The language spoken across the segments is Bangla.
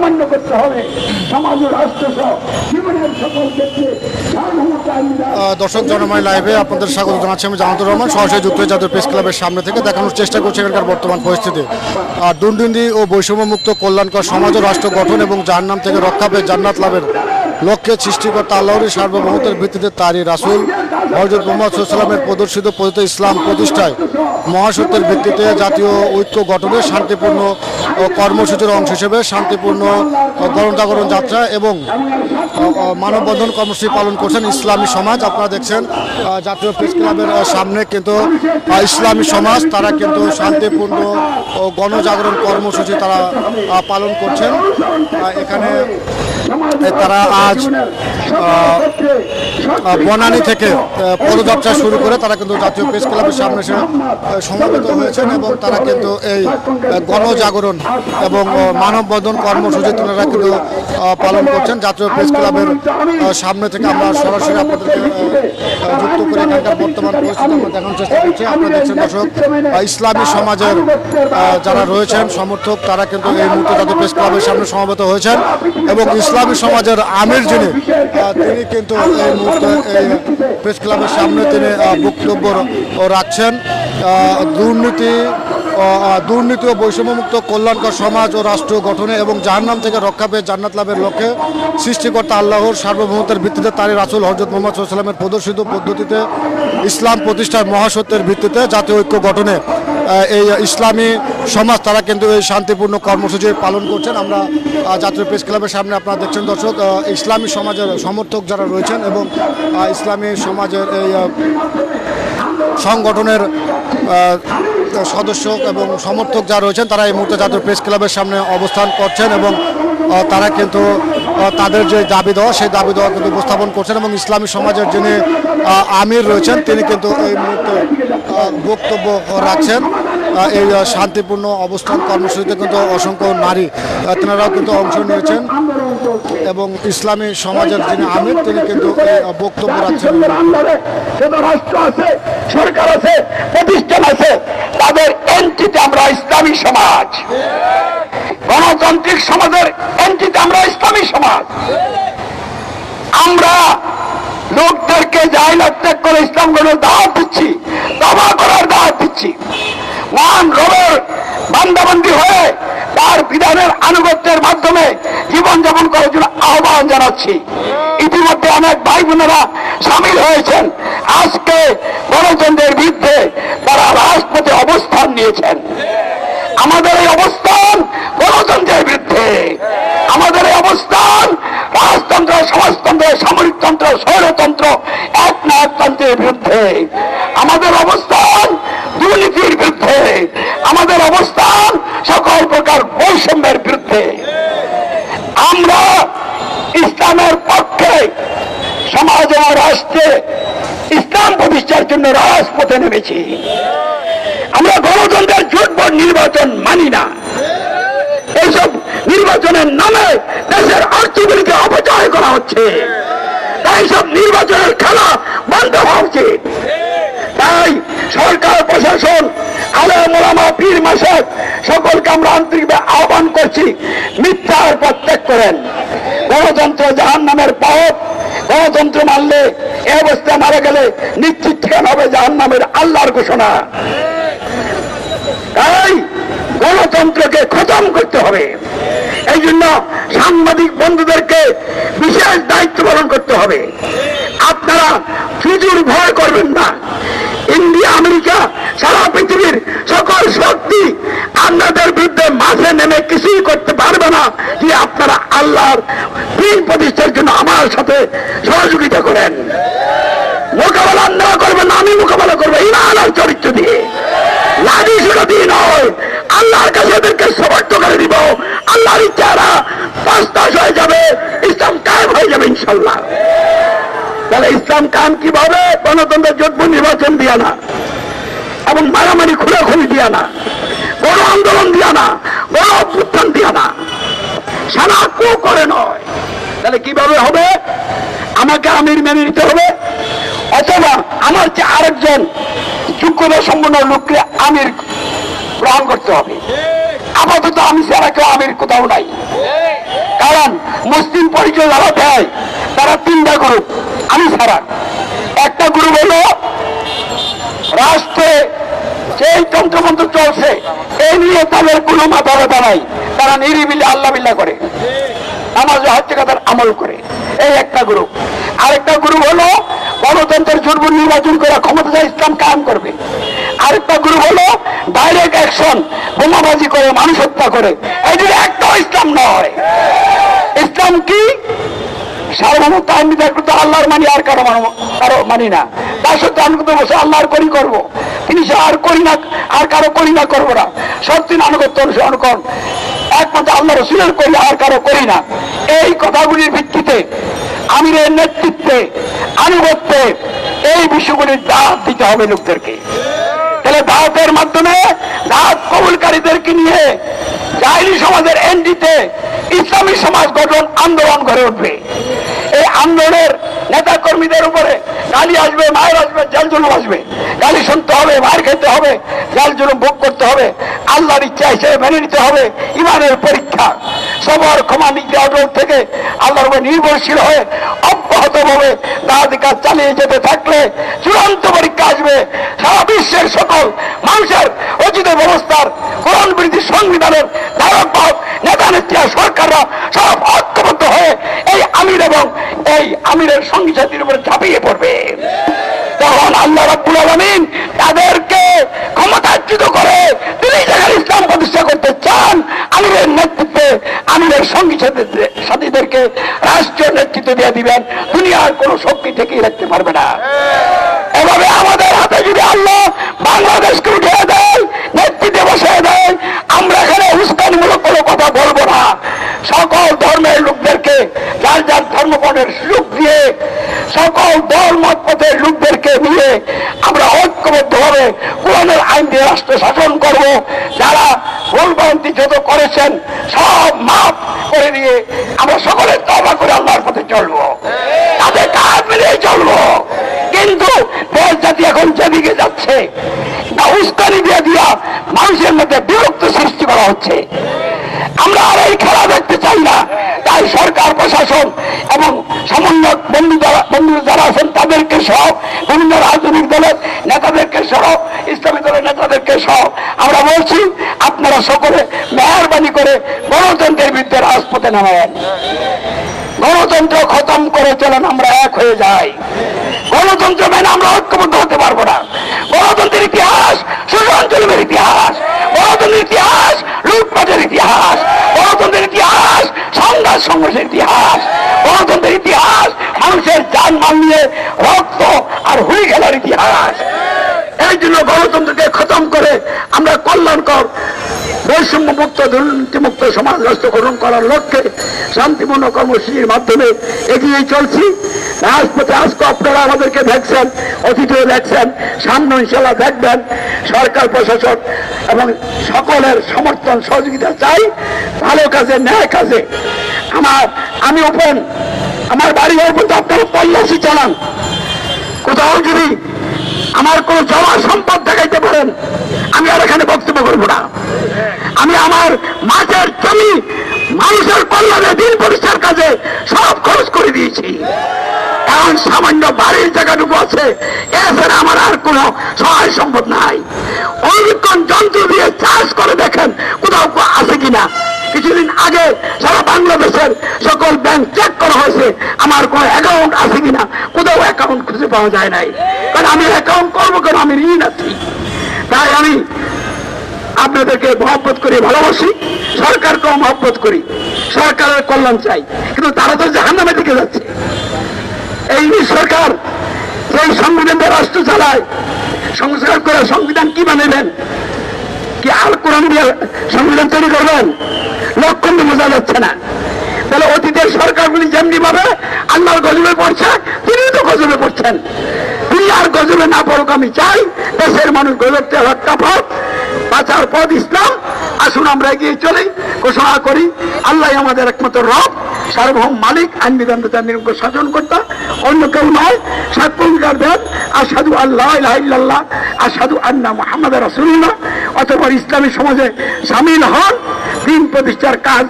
অমান্য করতে হবে। সমাজ রাষ্ট্র সহ জীবনের সকল ক্ষেত্রে দর্শক জনময় লাইভে আপনাদের স্বাগত জানাচ্ছি আমি জামাতুর রহমান। সরাসরি যুক্ত জাতীয় প্রেস ক্লাবের সামনে থেকে দেখানোর চেষ্টা করছি এখানকার বর্তমান পরিস্থিতি। আর দুর্নীতি ও বৈষম্যমুক্ত কল্যাণকর সমাজ ও রাষ্ট্র গঠন এবং যার নাম থেকে রক্ষা পেয়ে জান্নাত লাভের লক্ষ্যে সৃষ্টিকর্তা আল্লাহরই সার্বভৌমত্বের ভিত্তিতে তারই রাসুল। হজরত মোহাম্মদ সাল্লামের প্রদর্শিত পতিত ইসলাম প্রতিষ্ঠায় মহাসত্যের ভিত্তিতে জাতীয় ঐক্য গঠনে শান্তিপূর্ণ কর্মসূচির অংশ হিসেবে শান্তিপূর্ণ গণজাগরণ যাত্রা এবং মানববন্ধন কর্মসূচি পালন করছেন ইসলামী সমাজ। আপনারা দেখছেন জাতীয় প্রেস ক্লাবের সামনে কিন্তু ইসলামী সমাজ, তারা কিন্তু শান্তিপূর্ণ গণজাগরণ কর্মসূচি তারা পালন করছেন। এখানে তারা আজ বনানী থেকে পদযাত্রা শুরু করে তারা কিন্তু জাতীয় প্রেস ক্লাবের সামনে এসে সমবেত হয়েছেন এবং তারা কিন্তু এই গণজাগরণ এবং মানববন্ধন কর্মসূচি তারা কিন্তু পালন করছেন জাতীয় প্রেস ক্লাবের সামনে থেকে আমরা সরাসরি আপনাদেরকে যুক্ত করে এখানকার বর্তমান পরিস্থিতি আমরা দেখানোর চেষ্টা করছি। আপনারা দেখছেন দর্শক ইসলামী সমাজের যারা রয়েছেন সমর্থক তারা কিন্তু এই মুহূর্তে জাতীয় প্রেস ক্লাবের সামনে সমবেত হয়েছেন। এবং ইসলামী সমাজের আমির যিনি তিনি কিন্তু এই মুহূর্তে, এই প্রেস ক্লাবের সামনে তিনি বক্তব্য রাখছেন। দুর্নীতি দুর্নীতি ও বৈষম্যমুক্ত কল্যাণকর সমাজ ও রাষ্ট্র গঠনে এবং জাহান্নাম থেকে রক্ষা পেয়ে জান্নাত লাভের লক্ষ্যে সৃষ্টিকর্তা আল্লাহর সার্বভৌমত্বের ভিত্তিতে তারই রাসুল হজরত মোহাম্মদ সাল্লামের প্রদর্শিত পদ্ধতিতে ইসলাম প্রতিষ্ঠার মহাসত্যের ভিত্তিতে জাতীয় ঐক্য গঠনে এই ইসলামী সমাজ, তারা কিন্তু এই শান্তিপূর্ণ কর্মসূচি পালন করছেন। আমরা জাতীয় প্রেস ক্লাবের সামনে আপনারা দেখছেন দর্শক ইসলামী সমাজের সমর্থক যারা রয়েছেন এবং ইসলামী সমাজের এই সংগঠনের সদস্য এবং সমর্থক যারা রয়েছেন, তারা এই মুহূর্তে জাতীয় প্রেস ক্লাবের সামনে অবস্থান করছেন এবং তারা কিন্তু তাদের যে দাবি দেওয়া, সেই দাবি দেওয়া কিন্তু উপস্থাপন করছেন এবং ইসলামী সমাজের যিনি আমির রয়েছেন, তিনি কিন্তু এই মুহূর্তে বক্তব্য রাখছেন। এই শান্তিপূর্ণ অবস্থান, কর্মসূচিতে কিন্তু অসংখ্য নারী তেনারাও কিন্তু অংশ নিয়েছেন। এবং ইসলামী সমাজের যিনি আমির, তিনি কিন্তু বক্তব্য রাখছেন। সরকার আছে প্রতিষ্ঠান আছে তাদের এন্টিতে আমরা ইসলামী সমাজ গণতান্ত্রিক সমাজের এন্টিতে আমরা ইসলামী সমাজ। আমরা লোকদেরকে করে ইসলাম গ্রহণের দাওয়াত দিচ্ছি দাবা করার দাওয়াত দিচ্ছি। মহান রবের বান্দাবন্দি হয়ে তার বিধানের আনুগত্যের মাধ্যমে জীবনযাপন করার জন্য আহ্বান জানাচ্ছি। ইতিমধ্যে অনেক ভাই বোনেরা সামিল হয়েছেন। আজকে গণতন্ত্রের বিরুদ্ধে তারা রাজপথে অবস্থান নিয়েছেন আমাদের এই অবস্থান গণতন্ত্রের বিরুদ্ধে আমাদের এই অবস্থান রাজতন্ত্র সমাজতন্ত্র সামরিকতন্ত্র স্বৈরতন্ত্র এক না একতন্ত্রের বিরুদ্ধে আমাদের অবস্থান দুর্নীতির বিরুদ্ধে আমাদের অবস্থান সকল প্রকার বৈষম্যের বিরুদ্ধে আমরা ইসলামের পক্ষে সমাজ এবং রাষ্ট্রে ইসলাম প্রতিষ্ঠার জন্য রাজপথে নেমেছি। আমরা গণতন্ত্রের জোটবট নির্বাচন মানি না। এইসব নির্বাচনের নামে দেশের অর্থগুলিকে অপচয় করা হচ্ছে। তাই সব নির্বাচনের খেলা বন্ধ হওয়া উচিত। তাই সরকার, প্রশাসন আলম পীর মাসক সকলকে আমরা আন্তরিকভাবে আহ্বান করছি, মিথ্যার প্রত্যাগ করেন। গণতন্ত্র জাহান নামের পথ, গণতন্ত্র মানলে এ অবস্থা মারা গেলে নিশ্চিত ঠিকানা হবে জাহান নামের আল্লাহর ঘোষণা। তাই গণতন্ত্রকে খতম করতে হবে। এই জন্য সাংবাদিক বন্ধুদেরকে বিশেষ দায়িত্ব পালন করতে হবে। আপনারা ফিজুর ভয় করবেন না। ইন্ডিয়া, আমেরিকা, সারা পৃথিবীর সকল শক্তি আপনাদের বিরুদ্ধে মাঝে নেমে কিছুই করতে পারবে না যে আপনারা আল্লাহর দিন প্রতিষ্ঠার জন্য আমার সাথে সহযোগিতা করেন। মোকাবেলা না করবেন আমি মোকাবেলা করব ইমান আর চরিত্র দিয়ে। লাঠি শুধু দিয়ে দিয়া না। গণ আন্দোলন দিয়া না। গণ অভ্যুত্থান দিয়া না। সারা কু করে নয়। তাহলে কীভাবে হবে? আমাকে আমির মেনে নিতে হবে, অথবা আমার যে আরেকজন যোগ্যতা সম্পন্ন লোককে আমির গ্রহণ করতে হবে। আপাতত আমি ছাড়া কেউ আমির কোথাও নাই। কারণ মুসলিম পরিচয় যারা দেয়, তারা তিনটা গ্রুপ আমি ছাড়া। একটা গ্রুপ হলো রাষ্ট্রে যেই তন্ত্রমন্ত্র চলছে, এই নিয়ে তাদের কোনো মাথা ব্যথা নাই। তারা নিরিবিলি আল্লাহ বিল্লাহ করে। নামাজ হচ্ছে তার আমল করে। এই একটা গ্রুপ আরেকটা গ্রুপ হলো গণতন্ত্রের জন্য নির্বাচন করে ক্ষমতা ইসলাম কায়েম করবে। আরেকটা গ্রুপ হলো ডাইরেক্ট অ্যাকশন বোমাবাজি করে, মানুষ হত্যা করে। এই যদি একটাও ইসলাম নয়। ইসলাম কি? সার্বভৌমত্ব আমি দেখব তো আল্লাহর মানি, আর কারও কারও মানি না। তার সত্ত্বে আমি তো বসে আল্লাহর করি করব। তিনি আর করি না, আর কারও করি না করব না। সত্যি আনুগত্য অনুসরণ কর। একমাত্র আল্লাহ রসুলের করি, আর কারও করি না। এই কথাগুলির ভিত্তিতে আমিরের নেতৃত্বে, আনুগত্যে এই বিষয়গুলির দাঁত দিতে হবে লোকদেরকে। তাহলে দাওয়াতের মাধ্যমে দাওয়াত কবুলকারীদেরকে নিয়ে জাহিলি সমাজের এনডিতে ইসলামী সমাজ গঠন আন্দোলন গড়ে উঠবে। এই আন্দোলনের নেতা কর্মীদের উপরে গালি আসবে, মায়ের আসবে, জেল জুলুম আসবে। গালি শুনতে হবে মায়ের খেতে হবে, জেল জুলুম ভোগ করতে হবে, আল্লাহর ইচ্ছা হিসেবে মেনে নিতে হবে, ইমানের পরীক্ষা। সবার ক্ষমা নিতে থেকে আল্লাহর উপর নির্ভরশীল হয়ে অব্যাহত ভাবে দাদিকার চালিয়ে যেতে থাকলে চূড়ান্ত পরীক্ষা আসবে। সারা বিশ্বের সকল মানুষের অচিত ব্যবস্থার কোরআন বিরোধী সংবিধানের ধারক বাহক নেতা নেত্রীরা সরকাররা সব ঐক্যবদ্ধ হয়ে এই আমির এবং এই আমিরের সঙ্গী সাথীর উপরে ঝাঁপিয়ে পড়বে। তখন আল্লাহ রাব্বুল আলামিন তাদেরকে ক্ষমতাচ্যুত করে তিনি যেখানে ইসলাম প্রতিষ্ঠা করতে চান, আমিরের নেতৃত্বে, আমিরের সঙ্গী সাথীদের- সাথীদেরকে রাষ্ট্রীয় নেতৃত্ব দিয়ে দিবেন। কোনো শক্তি ঠেকিয়ে রাখতে পারবে না এভাবে আমাদের হাতে যদি আল্লাহ বাংলাদেশকে উঠে দেয় নেতৃত্বে বসে দেয় আমরা এখানে উস্কানিমূলক কোনো কথা বলব না সকল ধর্মের লোকদেরকে যার যার ধর্মপণের সুযোগ দিয়ে সকল দল মত পথের লোকদেরকে নিয়ে আমরা ঐক্যবদ্ধভাবে কোরআনের আইন দিয়ে রাষ্ট্র শাসন করব। যারা ভুলভ্রান্তি যত করেছেন, সব মাফ করে দিয়ে আমরা সকলে তবা করে আল্লাহর পথে চলবো। তাদের কাজ মিলিয়ে চলবো। কিন্তু দেশ জাতি এখন যেদিকে যাচ্ছে উস্কানি দিয়ে দিয়া মানুষের মধ্যে বিরক্ত সৃষ্টি করা হচ্ছে। আমরা আর এই খেলা দেখতে চাই না। তাই সরকার, প্রশাসন এবং সমন্বয় বন্ধু যারা বন্ধু যারা আছেন, তাদেরকে সব বিভিন্ন আমরা বলছি, আপনারা সকলে মেহরবানি করে গণতন্ত্রের বিরুদ্ধে রাজপথে নামেন। গণতন্ত্র খতম করে চলেন, আমরা এক হয়ে যাই। গণতন্ত্র মেনে আমরা ঐক্যবদ্ধ হতে পারব না। গণতন্ত্রের ইতিহাস সুশান্তরের ইতিহাস, গণতন্ত্রের ইতিহাস, লুটপাটের ইতিহাস, গণতন্ত্রের ইতিহাস, সংঘাত সংঘর্ষের ইতিহাস, গণতন্ত্রের ইতিহাস, মানুষের যান মাল নিয়ে রক্ত আর হুই খেলার ইতিহাস। এই জন্য গণতন্ত্রকে খতম করে কল্যাণকর বৈষম্য মুক্ত দুর্নীতি মুক্ত সমাজ রাষ্ট্র গঠন করার লক্ষ্যে শান্তিপূর্ণ কর্মসূচির মাধ্যমে এগিয়ে চলছি। রাজপথে আজকে আপনারা আমাদেরকে দেখছেন অতিথিও দেখছেন, সামনে ইনশাল্লাহ দেখবেন। সরকার, প্রশাসন এবং সকলের সমর্থন, সহযোগিতা চাই। ভালো কাজে, ন্যায় কাজে। আমার, আমি ওপেন। আমার বাড়ি ওপেন তো আপনারা তল্লাশি চালান। কোথাও যদি আমার কোন জমা সম্পদ দেখাইতে পারেন? আমি আর এখানে বক্তব্য করব না। আমি আমার মাছের জমি মানুষের কল্যাণে দিন পরিষ্কার কাজে সব খরচ করে দিয়েছি। এখন সামান্য বাড়ির জায়গাটুকু আছে, এছাড়া আমার আর কোনো সহায় সম্পদ নাই। অনুবীক্ষণ যন্ত্র দিয়ে চাষ করে দেখেন, কোথাও আছে কিনা? কিছুদিন আগে সারা বাংলাদেশের সকল ব্যাংক চেক করা হয়েছে, আমার কোন অ্যাকাউন্ট আছে কিনা? কোথাও অ্যাকাউন্ট খুঁজে পাওয়া যায় নাই। কারণ আমি অ্যাকাউন্ট করব কেন? আমি ঋণ আছি। তাই আমি আপনাদেরকে মহব্বত করি, ভালোবাসি। সরকারকেও মহব্বত করি। সরকারের কল্যাণ চাই। কিন্তু তারা তো জাহান্নামের দিকে যাচ্ছে। এই সরকার, সেই সংবিধানটা রাষ্ট্র চালায়, সংস্কার করে সংবিধান কি মানে বানাবেন কি আল কোরআন দিয়ে সংবিধান তৈরি করবেন? লক্ষণ তো বোঝা যাচ্ছে না। তাহলে অতীতের সরকারগুলি যেমনি ভাবে আল্লাহর গজবে পড়ছে তিনি তো গজবে পড়ছেন। তিনি আর গজবে না পড়ুক আমি চাই, দেশের মানুষ গজবতে হত্যা পথ বাঁচার পথ ইসলাম। আসুন আমরা এগিয়ে চলি, ঘোষণা করি আল্লাহ আমাদের একমাত্র রব। সার্বভৌম মালিক আইন বিধান বিচার নিরঙ্ক শাসন কর্তা অন্য কেউ নয় সাক্ষাৎকার দেন আসাদু আল্লাহ ইল্লাল্লাহ আসাদু আন্না মোহাম্মদ রাসুল্লাহ অথবা ইসলামী সমাজে সামিল হন দিন প্রতিষ্ঠার কাজ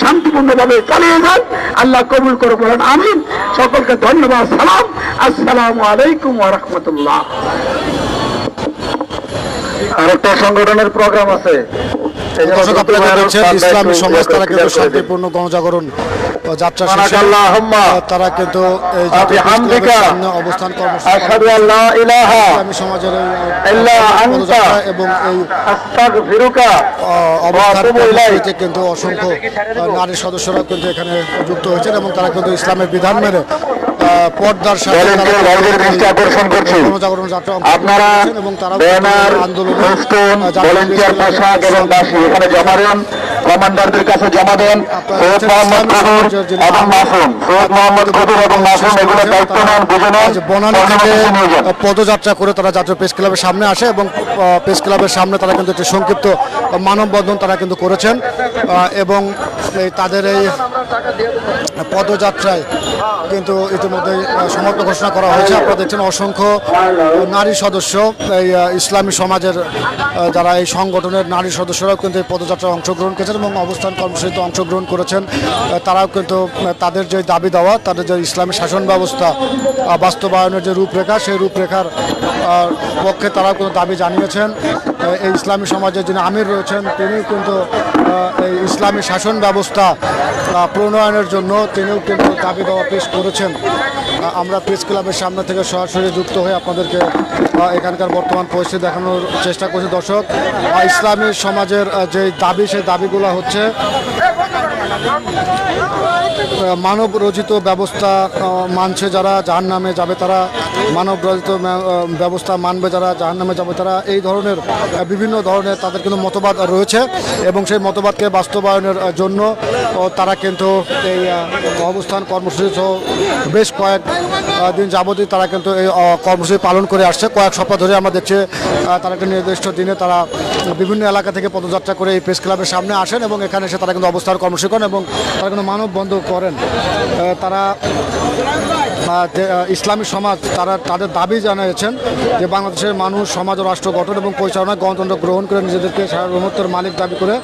শান্তিপূর্ণভাবে চালিয়ে যান। আল্লাহ কবুল করে বলেন আমিন। সকলকে ধন্যবাদ সালাম। আসসালামু আলাইকুম ওয়া রাহমাতুল্লাহ। আরেকটা সংগঠনের প্রোগ্রাম আছে। ইসলামী সমাজ তারা কিন্তু শান্তিপূর্ণ গণজাগরণ। যাত্রা শেষে তারা কিন্তু এই অবস্থান কর্মসূচি সমাজের এবং এই অবস্থান কিন্তু অসংখ্য নারী সদস্যরা কিন্তু এখানে যুক্ত হয়েছেন এবং তারা কিন্তু ইসলামের বিধান মেনে পর্দার সাথে আকর্ষণ করছি। আপনারা ব্যানার আন্দোলন ফেস্টুন ভলেন্টিয়ার পোশাক এবং বাসি এখানে জমা দেন। কমান্ডারদের কাছে জমা দেন। সৈয়দ মোহাম্মদ কবির এবং মাসুম। সৈয়দ মোহাম্মদ কবির এবং মাসুম এগুলো দায়িত্ব নেন বুঝে নেন। আজ বনানী থেকে কর্মসূচি নিয়ে যান। পদযাত্রা করে তারা জাতীয় প্রেস ক্লাবের সামনে আসে এবং প্রেস ক্লাবের সামনে তারা কিন্তু একটি সংক্ষিপ্ত মানববন্ধন তারা কিন্তু করেছেন। এবং এই তাদের এই পদযাত্রায় কিন্তু ইতিমধ্যে সমাপ্ত ঘোষণা করা হয়েছে। আপনারা দেখছেন অসংখ্য নারী সদস্য এই ইসলামী সমাজের যারা এই সংগঠনের নারী সদস্যরাও কিন্তু এই পদযাত্রায় অংশগ্রহণ করেছেন এবং অবস্থান কর্মসূচিতে অংশগ্রহণ করেছেন। তারাও কিন্তু তাদের যে দাবি দেওয়া, তাদের যে ইসলামী শাসন ব্যবস্থা বাস্তবায়নের যে রূপরেখা, সেই রূপরেখার পক্ষে তারাও কিন্তু দাবি জানিয়েছেন। এই ইসলামী সমাজের যিনি আমির রয়েছেন, তিনিও কিন্তু এই ইসলামী শাসন ব্যবস্থা প্রণয়নের জন্য তিনিও কিন্তু দাবি দেওয়া পেশ করেছেন। আমরা প্রেস ক্লাবের সামনে থেকে সরাসরি যুক্ত হয়ে আপনাদেরকে এখানকার বর্তমান পরিস্থিতি দেখানোর চেষ্টা করছি। দর্শক ইসলামী সমাজের যে দাবি, সেই দাবিগুলো হচ্ছে মানব রচিত ব্যবস্থা মানছে যারা জাহান নামে যাবে তারা। মানব রচিত ব্যবস্থা মানবে যারা জাহান নামে যাবে তারা। এই ধরনের বিভিন্ন ধরনের তাদের কিন্তু মতবাদ রয়েছে এবং সেই মতবাদকে বাস্তবায়নের জন্য তারা কিন্তু এই অবস্থান কর্মসূচি সহ বেশ কয়েক দিন যাবতীয় তারা কিন্তু এই কর্মসূচি পালন করে আসছে। কয়েক সপ্তাহ ধরে আমরা দেখছি তারা একটা নির্দিষ্ট দিনে তারা বিভিন্ন এলাকা থেকে পদযাত্রা করে এই প্রেস ক্লাবের সামনে আসেন এবং এখানে এসে তারা কিন্তু অবস্থান কর্মসূচি করেন। এবং তারা কিন্তু মানববন্ধন করেন। তারা ইসলামী সমাজ, তারা তাদের দাবি জানিয়েছেন যে বাংলাদেশের মানুষ, সমাজ, রাষ্ট্র গঠন এবং পরিচালনায় গণতন্ত্র গ্রহণ করে নিজেদেরকে সার্বভৌমত্বের মালিক দাবি করে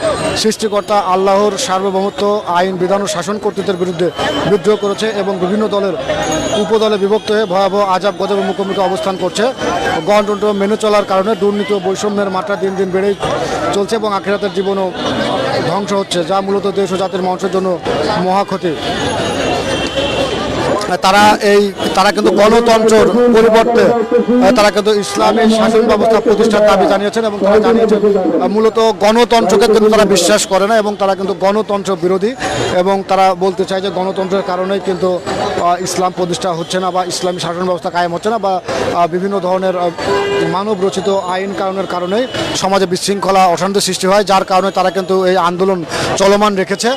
সৃষ্টিকর্তা আল্লাহর সার্বভৌমত্ব, আইন, বিধান ও শাসন কর্তৃত্বের বিরুদ্ধে বিদ্রোহ করেছে এবং বিভিন্ন দলের উপদলে বিভক্ত হয়ে ভয়াবহ আজাব, গজব মুখোমুখি অবস্থান করছে। গণতন্ত্র মেনে চলার কারণে দুর্নীতি ও বৈষম্যের মাত্রা দিন দিন বেড়েই চলছে এবং আখিরাতের জীবনও ধ্বংস হচ্ছে যা মূলত দেশ ও জাতির মানুষের জন্য মহাক্ষতি তারা এই, তারা কিন্তু গণতন্ত্রের পরিবর্তে তারা কিন্তু ইসলামী শাসন ব্যবস্থা প্রতিষ্ঠার দাবি জানিয়েছেন এবং তারা জানিয়েছেন মূলত গণতন্ত্রকে কিন্তু তারা বিশ্বাস করে না এবং তারা কিন্তু গণতন্ত্র বিরোধী এবং তারা বলতে চায় যে গণতন্ত্রের কারণেই কিন্তু ইসলাম প্রতিষ্ঠা হচ্ছে না বা ইসলামী শাসন ব্যবস্থা কায়েম হচ্ছে না বা বিভিন্ন ধরনের মানব রচিত আইন কারণের কারণেই সমাজে বিশৃঙ্খলা, অশান্তি সৃষ্টি হয়, যার কারণে তারা কিন্তু এই আন্দোলন চলমান রেখেছে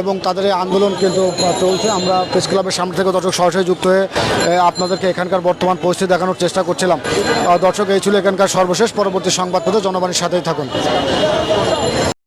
এবং তাদের এই আন্দোলন কিন্তু চলছে। আমরা প্রেস ক্লাবের সামনে থেকে দর্শক সরাসরি যুক্ত হয়ে আপনাদেরকে এখানকার বর্তমান পরিস্থিতি দেখানোর চেষ্টা করছিলাম। দর্শক, এই ছিল এখানকার সর্বশেষ পরবর্তী সংবাদপত্র জনগণের সাথেই থাকুন।